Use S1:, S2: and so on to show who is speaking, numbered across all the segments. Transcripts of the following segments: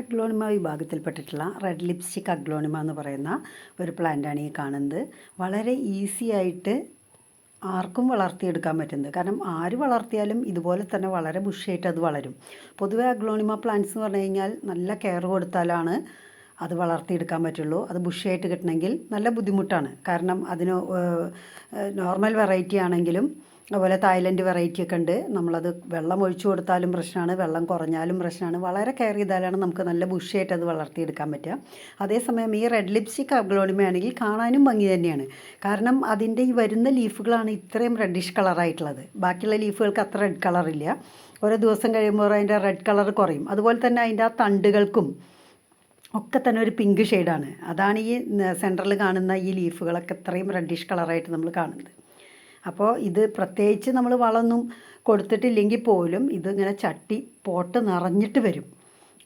S1: Aglaonema വിഭാഗത്തിൽപ്പെട്ടിട്ടുള്ള red lipstick aglaonema എന്ന് പറയുന്ന ഒരു പ്ലാന്റാണ് ഈ കാണുന്നത്. വളരെ ഈസി ആയിട്ട് ആർക്കും വളർത്തിയെടുക്കാൻ പറ്റുന്നത്. കാരണം ആര് വളർത്തിയാലും ഇതുപോലെ തന്നെ വളരെ ബുഷിയായിട്ട് അത് വളരും. പൊതുവെ അഗ്ലോണിമ പ്ലാന്റ്സ് എന്ന് പറഞ്ഞു കഴിഞ്ഞാൽ നല്ല കെയർ കൊടുത്താലാണ് അത് വളർത്തിയെടുക്കാൻ പറ്റുള്ളൂ. അത് ബുഷിയായിട്ട് കിട്ടണമെങ്കിൽ നല്ല ബുദ്ധിമുട്ടാണ്. കാരണം അതിന് നോർമൽ വെറൈറ്റി ആണെങ്കിലും അതുപോലെ തായ്ലൻഡ് വെറൈറ്റി ഒക്കെ ഉണ്ട്. നമ്മളത് വെള്ളം ഒഴിച്ചു കൊടുത്താലും പ്രശ്നമാണ് വെള്ളം കുറഞ്ഞാലും പ്രശ്നമാണ്. വളരെ കെയർ ചെയ്താലാണ് നമുക്ക് നല്ല ബുഷിയായിട്ട് അത് വളർത്തിയെടുക്കാൻ പറ്റുക. അതേസമയം ഈ റെഡ് ലിപ്സ്റ്റിക് അഗ്ലോണിമ ആണെങ്കിൽ കാണാനും ഭംഗി തന്നെയാണ്. കാരണം അതിന്റെ ഈ വരുന്ന ലീഫുകളാണ് ഇത്രയും റെഡിഷ് കളറായിട്ടുള്ളത് ബാക്കിയുള്ള ലീഫുകൾക്ക് അത്ര റെഡ് കളറില്ല ഓരോ ദിവസം കഴിയുമ്പോൾ അതിന്റെ റെഡ് കളർ കുറയും. അതുപോലെ തന്നെ അതിന്റെ ആ തണ്ടുകൾക്കും ഒക്കെ തന്നെ ഒരു പിങ്ക് ഷെയ്ഡാണ് അതാണ് ഈ സെന്ററിൽ കാണുന്ന ഈ ലീഫുകളൊക്കെ ഇത്രയും റെഡിഷ് കളറായിട്ട് നമ്മൾ കാണുന്നത്. അപ്പോൾ ഇത് പ്രത്യേകിച്ച് നമ്മൾ വളമൊന്നും കൊടുത്തിട്ടില്ലെങ്കിൽ പോലും ഇതിങ്ങനെ ചട്ടി പോട്ട് നിറഞ്ഞിട്ട് വരും.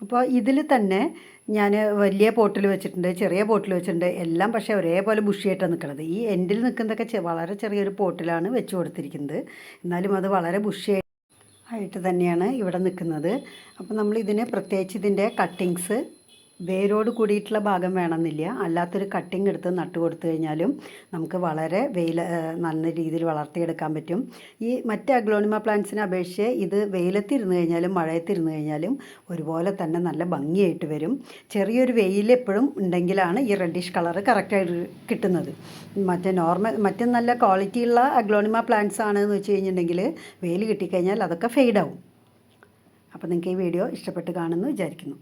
S1: അപ്പോൾ ഇതിൽ തന്നെ ഞാൻ വലിയ പോട്ടിൽ വെച്ചിട്ടുണ്ട് ചെറിയ പോട്ടിൽ വെച്ചിട്ടുണ്ട് എല്ലാം പക്ഷേ ഒരേപോലെ ബുഷിയായിട്ടാണ് നിൽക്കുന്നത് ഈ എൻഡിൽ നിൽക്കുന്നതൊക്കെ വളരെ ചെറിയൊരു പോട്ടിലാണ് വെച്ച് കൊടുത്തിരിക്കുന്നത്. എന്നാലും അത് വളരെ ബുഷിയായി ആയിട്ട് തന്നെയാണ് ഇവിടെ നിൽക്കുന്നത് അപ്പോൾ നമ്മൾ ഇതിന് പ്രത്യേകിച്ച് ഇതിന്റെ കട്ടിങ്സ് വേരോട് കൂടിയിട്ടുള്ള ഭാഗം വേണമെന്നില്ല. അല്ലാത്തൊരു കട്ടിങ് എടുത്ത് നട്ട് കൊടുത്തു കഴിഞ്ഞാലും നമുക്ക് വളരെ വെയിൽ നല്ല രീതിയിൽ വളർത്തിയെടുക്കാൻ പറ്റും. ഈ മറ്റ് അഗ്ലോണിമ പ്ലാന്റ്സിനെ അപേക്ഷിച്ച് ഇത് വെയിലത്തിരുന്ന് കഴിഞ്ഞാലും മഴയത്തിരുന്ന് കഴിഞ്ഞാലും ഒരുപോലെ തന്നെ നല്ല ഭംഗിയായിട്ട് വരും. ചെറിയൊരു വെയിൽ എപ്പോഴും ഉണ്ടെങ്കിലാണ് ഈ റെഡിഷ് കളർ കറക്റ്റായിട്ട് കിട്ടുന്നത്. മറ്റേ നോർമൽ മറ്റേ നല്ല ക്വാളിറ്റിയുള്ള അഗ്ലോണിമ പ്ലാന്റ്സ് ആണെന്ന് വെച്ച് കഴിഞ്ഞിട്ടുണ്ടെങ്കിൽ വെയിൽ കിട്ടിക്കഴിഞ്ഞാൽ അതൊക്കെ ഫെയ്ഡാവും അപ്പോൾ നിങ്ങൾക്ക് ഈ വീഡിയോ ഇഷ്ടപ്പെട്ട് കാണുമെന്ന് വിചാരിക്കുന്നു.